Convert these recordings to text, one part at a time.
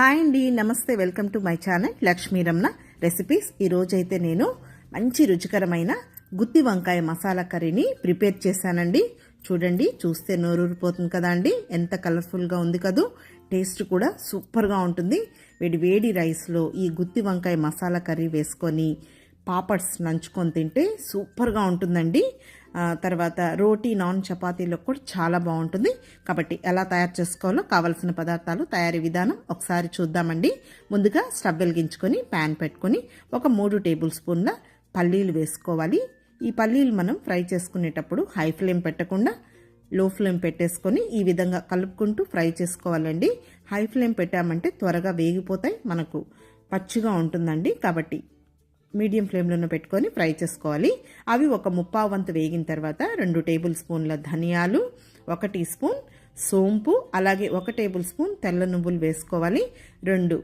Hi అండి నమస్తే welcome to my channel Lakshmi Ramana recipes. ఈరోజైతే నేను మంచి రుచికరమైన గుత్తి వంకాయ మసాలా కర్రీని ప్రిపేర్ చేశానండి. చూడండి చూస్తే నోరూరిపోతుంది కదా అండి. ఎంత కలర్ఫుల్గా ఉంది కదూ. టేస్ట్ కూడా సూపర్గా ఉంటుంది. వేడి వేడి రైస్లో ఈ గుత్తి వంకాయ మసాలా కర్రీ వేసుకొని పాపడ్స్ నంచుకొని తింటే సూపర్గా ఉంటుందండి. తర్వాత రోటీ నాన్ చపాతీలో కూడా చాలా బాగుంటుంది. కాబట్టి ఎలా తయారు చేసుకోవాలో కావలసిన పదార్థాలు తయారీ విధానం ఒకసారి చూద్దామండి. ముందుగా స్టవ్ వెలిగించుకొని ప్యాన్ పెట్టుకొని ఒక మూడు టేబుల్ స్పూన్ల పల్లీలు వేసుకోవాలి. ఈ పల్లీలు మనం ఫ్రై చేసుకునేటప్పుడు హై ఫ్లేమ్ పెట్టకుండా లో ఫ్లేమ్ పెట్టేసుకొని ఈ విధంగా కలుపుకుంటూ ఫ్రై చేసుకోవాలండి. హై ఫ్లేమ్ పెట్టామంటే త్వరగా వేగిపోతాయి మనకు పచ్చిగా ఉంటుందండి. కాబట్టి మీడియం ఫ్లేమ్లోనే పెట్టుకొని ఫ్రై చేసుకోవాలి. అవి ఒక ముప్పావు వంతు వేగిన తర్వాత రెండు టేబుల్ స్పూన్ల ధనియాలు ఒక టీ స్పూన్ సోంపు అలాగే ఒక టేబుల్ స్పూన్ తెల్ల నువ్వులు వేసుకోవాలి. రెండు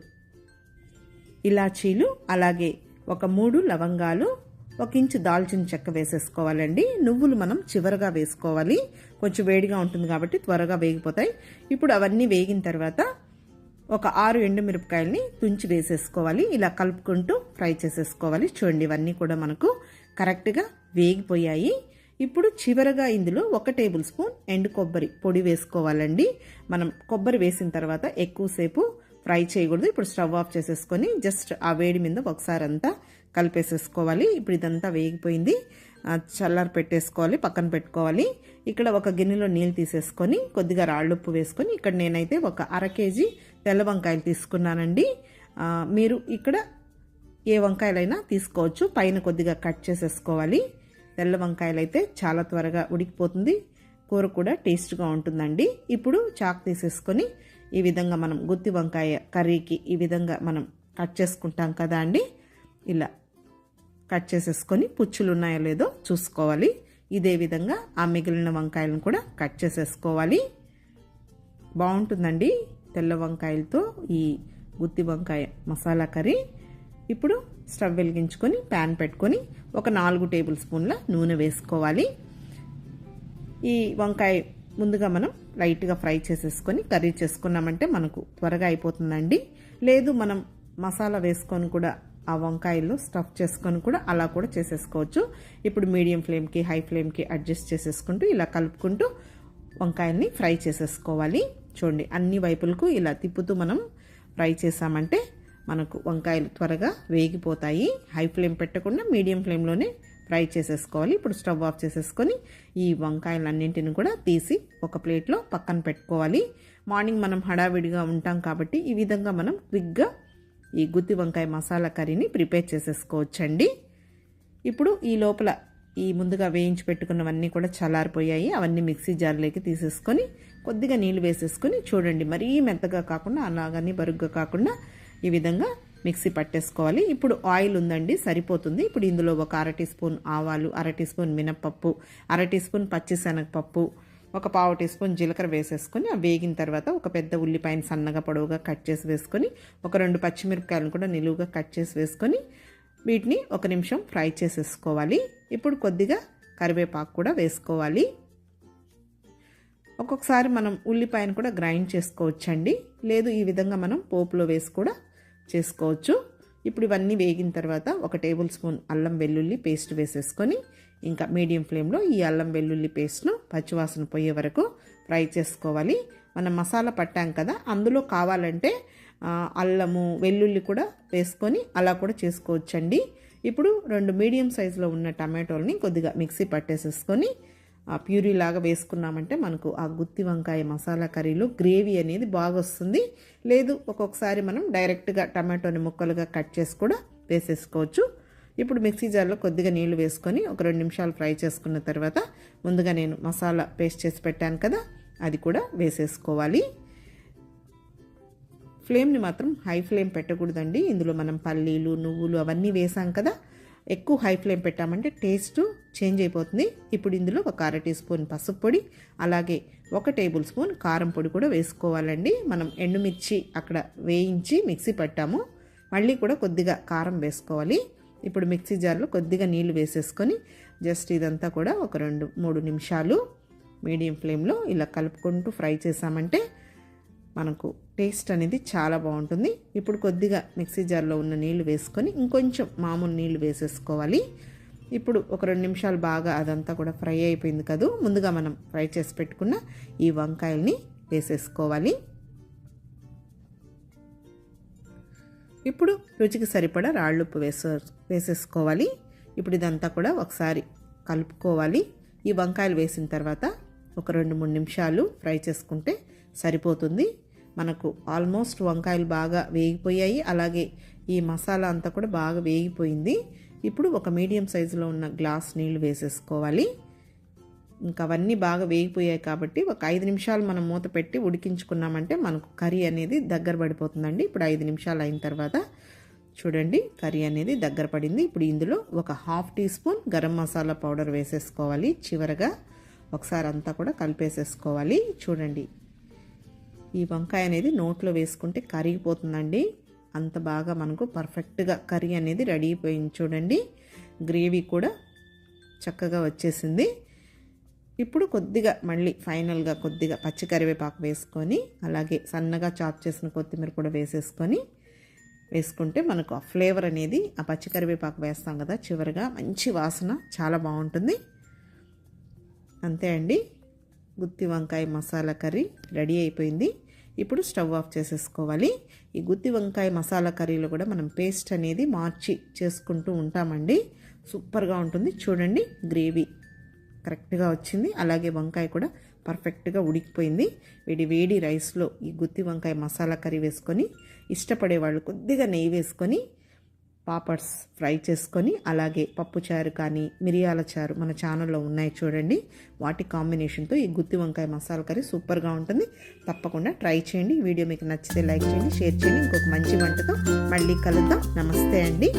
ఇలాచీలు అలాగే ఒక మూడు లవంగాలు ఒక ఇంచు దాల్చిన చెక్క వేసేసుకోవాలండి. నువ్వులు మనం చివరగా వేసుకోవాలి. కొంచెం వేడిగా ఉంటుంది కాబట్టి త్వరగా వేగిపోతాయి. ఇప్పుడు అవన్నీ వేగిన తర్వాత ఒక ఆరు ఎండుమిరపకాయలని తుంచి వేసేసుకోవాలి. ఇలా కలుపుకుంటూ ఫ్రై చేసేసుకోవాలి. చూడండి ఇవన్నీ కూడా మనకు కరెక్ట్గా వేగిపోయాయి. ఇప్పుడు చివరగా ఇందులో ఒక టేబుల్ స్పూన్ ఎండు కొబ్బరి పొడి వేసుకోవాలండి. మనం కొబ్బరి వేసిన తర్వాత ఎక్కువసేపు ఫ్రై చేయకూడదు. ఇప్పుడు స్టవ్ ఆఫ్ చేసేసుకొని జస్ట్ ఆ వేడి మీద ఒకసారి అంతా కలిపేసేసుకోవాలి. ఇప్పుడు ఇదంతా వేగిపోయింది. చల్లారి పెట్టేసుకోవాలి పక్కన పెట్టుకోవాలి. ఇక్కడ ఒక గిన్నెలో నీళ్ళు తీసేసుకొని కొద్దిగా రాళ్ళుప్పు వేసుకొని ఇక్కడ నేనైతే ఒక అర కేజీ తెల్ల వంకాయలు తీసుకున్నానండి. మీరు ఇక్కడ ఏ వంకాయలైనా తీసుకోవచ్చు. పైన కొద్దిగా కట్ చేసేసుకోవాలి. తెల్ల వంకాయలు అయితే చాలా త్వరగా ఉడికిపోతుంది. కూర కూడా టేస్ట్గా ఉంటుందండి. ఇప్పుడు చాక్ తీసేసుకొని ఈ విధంగా మనం గుత్తి వంకాయ కర్రీకి ఈ విధంగా మనం కట్ చేసుకుంటాం కదా అండి. ఇలా కట్ చేసేసుకొని పుచ్చులు ఉన్నాయో లేదో చూసుకోవాలి. ఇదే విధంగా ఆ మిగిలిన వంకాయలను కూడా కట్ చేసేసుకోవాలి. బాగుంటుందండి తెల్ల వంకాయలతో ఈ గుత్తి వంకాయ మసాలా కర్రీ. ఇప్పుడు స్టవ్ వెలిగించుకొని ప్యాన్ పెట్టుకొని ఒక నాలుగు టేబుల్ స్పూన్ల నూనె వేసుకోవాలి. ఈ వంకాయ ముందుగా మనం లైట్గా ఫ్రై చేసేసుకొని కర్రీ చేసుకున్నామంటే మనకు త్వరగా అయిపోతుందండి. లేదు మనం మసాలా వేసుకొని కూడా ఆ వంకాయలు స్టఫ్ చేసుకొని కూడా అలా కూడా చేసేసుకోవచ్చు. ఇప్పుడు మీడియం ఫ్లేమ్కి హై ఫ్లేమ్కి అడ్జస్ట్ చేసేసుకుంటూ ఇలా కలుపుకుంటూ వంకాయల్ని ఫ్రై చేసేసుకోవాలి. చూడండి అన్ని వైపులకు ఇలా తిప్పుతూ మనం ఫ్రై చేసామంటే మనకు వంకాయలు త్వరగా వేగిపోతాయి. హై ఫ్లేమ్ పెట్టకుండా మీడియం ఫ్లేమ్లోనే ఫ్రై చేసేసుకోవాలి. ఇప్పుడు స్టవ్ ఆఫ్ చేసేసుకొని ఈ వంకాయలన్నింటిని కూడా తీసి ఒక ప్లేట్లో పక్కన పెట్టుకోవాలి. మార్నింగ్ మనం హడావిడిగా ఉంటాం కాబట్టి ఈ విధంగా మనం క్విక్గా ఈ గుత్తి వంకాయ మసాలా కర్రీని ప్రిపేర్ చేసేసుకోవచ్చండి. ఇప్పుడు ఈ లోపల ఈ ముందుగా వేయించి పెట్టుకున్నవన్నీ కూడా చల్లారిపోయాయి. అవన్నీ మిక్సీ జార్లోకి తీసేసుకొని కొద్దిగా నీళ్ళు వేసేసుకొని చూడండి. మరీ మెత్తగా కాకుండా అలాగని బరుగ్గా కాకుండా ఈ విధంగా మిక్సీ పట్టేసుకోవాలి. ఇప్పుడు ఆయిల్ ఉందండి సరిపోతుంది. ఇప్పుడు ఇందులో ఒక అర టీ స్పూన్ ఆవాలు అర టీ స్పూన్ మినప్పప్పు అర టీ స్పూన్ పచ్చిశనగపప్పు ఒక పావు టీ స్పూన్ జీలకర్ర వేసేసుకొని ఆ వేగిన తర్వాత ఒక పెద్ద ఉల్లిపాయను సన్నగా పొడవుగా కట్ చేసి వేసుకొని ఒక రెండు పచ్చిమిరపకాయలను కూడా నిలువుగా కట్ చేసి వేసుకొని వీటిని ఒక నిమిషం ఫ్రై చేసేసుకోవాలి. ఇప్పుడు కొద్దిగా కరివేపాకు కూడా వేసుకోవాలి. ఒక్కొక్కసారి మనం ఉల్లిపాయను కూడా గ్రైండ్ చేసుకోవచ్చండి. లేదు ఈ విధంగా మనం పోపులో వేసి కూడా చేసుకోవచ్చు. ఇప్పుడు ఇవన్నీ వేగిన తర్వాత ఒక టేబుల్ స్పూన్ అల్లం వెల్లుల్లి పేస్ట్ వేసేసుకొని ఇంకా మీడియం ఫ్లేమ్లో ఈ అల్లం వెల్లుల్లి పేస్ట్ను పచ్చివాసన పోయే వరకు ఫ్రై చేసుకోవాలి. మనం మసాలా పట్టాం కదా అందులో కావాలంటే అల్లము వెల్లుల్లి కూడా వేసుకొని అలా కూడా చేసుకోవచ్చండి. ఇప్పుడు రెండు మీడియం సైజులో ఉన్న టమాటోల్ని కొద్దిగా మిక్సీ పట్టేసేసుకొని ఆ ప్యూరీ లాగా వేసుకున్నామంటే మనకు ఆ గుత్తి వంకాయ మసాలా కర్రీలో గ్రేవీ అనేది బాగా వస్తుంది లేదు ఒక్కొక్కసారి మనం డైరెక్ట్గా టమాటోని ముక్కలుగా కట్ చేసి కూడా వేసేసుకోవచ్చు. ఇప్పుడు మిక్సీ జార్లో కొద్దిగా నీళ్ళు వేసుకొని ఒక రెండు నిమిషాలు ఫ్రై చేసుకున్న తర్వాత ముందుగా నేను మసాలా పేస్ట్ చేసి పెట్టాను కదా అది కూడా వేసేసుకోవాలి. ఫ్లేమ్ని మాత్రం హై ఫ్లేమ్ పెట్టకూడదండి. ఇందులో మనం పల్లీలు నువ్వులు అవన్నీ వేసాం కదా ఎక్కువ హై ఫ్లేమ్ పెట్టామంటే టేస్ట్ చేంజ్ అయిపోతుంది. ఇప్పుడు ఇందులో ఒక అర టీ స్పూన్ పసుపు పొడి అలాగే ఒక టేబుల్ స్పూన్ కారం పొడి కూడా వేసుకోవాలండి. మనం ఎండుమిర్చి అక్కడ వేయించి మిక్సీ పట్టాము. మళ్ళీ కూడా కొద్దిగా కారం వేసుకోవాలి. ఇప్పుడు మిక్సీ జార్లో కొద్దిగా నీళ్ళు వేసేసుకొని జస్ట్ ఇదంతా కూడా ఒక రెండు మూడు నిమిషాలు మీడియం ఫ్లేమ్లో ఇలా కలుపుకుంటూ ఫ్రై చేసామంటే మనకు టేస్ట్ అనేది చాలా బాగుంటుంది. ఇప్పుడు కొద్దిగా మిక్సీ జార్లో ఉన్న నీళ్ళు వేసుకొని ఇంకొంచెం మామూలు నీళ్ళు వేసేసుకోవాలి. ఇప్పుడు ఒక రెండు నిమిషాలు బాగా అదంతా కూడా ఫ్రై అయిపోయింది కదూ. ముందుగా మనం ఫ్రై చేసి పెట్టుకున్న ఈ వంకాయల్ని వేసేసుకోవాలి. ఇప్పుడు రుచికి సరిపడా రాళ్ళుప్పు వేసే వేసేసుకోవాలి. ఇప్పుడు ఇదంతా కూడా ఒకసారి కలుపుకోవాలి. ఈ వంకాయలు వేసిన తర్వాత ఒక రెండు మూడు నిమిషాలు ఫ్రై చేసుకుంటే సరిపోతుంది. మనకు ఆల్మోస్ట్ వంకాయలు బాగా వేగిపోయాయి. అలాగే ఈ మసాలా అంతా కూడా బాగా వేగిపోయింది. ఇప్పుడు ఒక మీడియం సైజులో ఉన్న గ్లాస్ నీళ్ళు వేసేసుకోవాలి. ఇంకా అవన్నీ బాగా వేగిపోయాయి కాబట్టి ఒక ఐదు నిమిషాలు మనం మూత పెట్టి ఉడికించుకున్నామంటే మనకు కర్రీ అనేది దగ్గర పడిపోతుందండి. ఇప్పుడు ఐదు నిమిషాలు అయిన తర్వాత చూడండి కర్రీ అనేది దగ్గర పడింది. ఇప్పుడు ఇందులో ఒక half teaspoon garam masala powder వేసేసుకోవాలి. చివరగా ఒకసారి అంతా కూడా కలిపేసేసుకోవాలి. చూడండి ఈ వంకాయ అనేది నోట్లో వేసుకుంటే కరిగిపోతుందండి. అంత బాగా మనకు పర్ఫెక్ట్గా కర్రీ అనేది రెడీ అయిపోయింది. చూడండి గ్రేవీ కూడా చక్కగా వచ్చేసింది. ఇప్పుడు కొద్దిగా మళ్ళీ ఫైనల్గా కొద్దిగా పచ్చి కరివేపాకు వేసుకొని అలాగే సన్నగా చాప్ చేసిన కొత్తిమీర కూడా వేసేసుకొని వేసుకుంటే మనకు ఆ ఫ్లేవర్ అనేది ఆ పచ్చి కరివేపాకు వేస్తాం కదా చివరిగా మంచి వాసన చాలా బాగుంటుంది. అంతే అండి. గుత్తి వంకాయ మసాలా కర్రీ రెడీ అయిపోయింది. ఇప్పుడు స్టవ్ ఆఫ్ చేసేసుకోవాలి. ఈ గుత్తి వంకాయ మసాలా కర్రీలో కూడా మనం పేస్ట్ అనేది మార్చి చేసుకుంటూ ఉంటామండి. సూపర్గా ఉంటుంది. చూడండి గ్రేవీ. కరెక్ట్గా వచ్చింది. అలాగే వంకాయ కూడా పర్ఫెక్ట్గా ఉడికిపోయింది. వేడి వేడి రైస్లో ఈ గుత్తి వంకాయ మసాలా కర్రీ వేసుకొని ఇష్టపడే వాళ్ళు కొద్దిగా నెయ్యి వేసుకొని పాపడ్స్ ఫ్రై చేసుకొని అలాగే పప్పు చారు కానీ మిరియాల చారు మన ఛానల్లో ఉన్నాయి చూడండి. వాటి కాంబినేషన్తో ఈ గుత్తి వంకాయ మసాలా కర్రీ సూపర్గా ఉంటుంది. తప్పకుండా ట్రై చేయండి. వీడియో మీకు నచ్చితే లైక్ చేయండి షేర్ చేయండి. ఇంకొక మంచి వంటతో మళ్ళీ కలుద్దాం. నమస్తే అండి.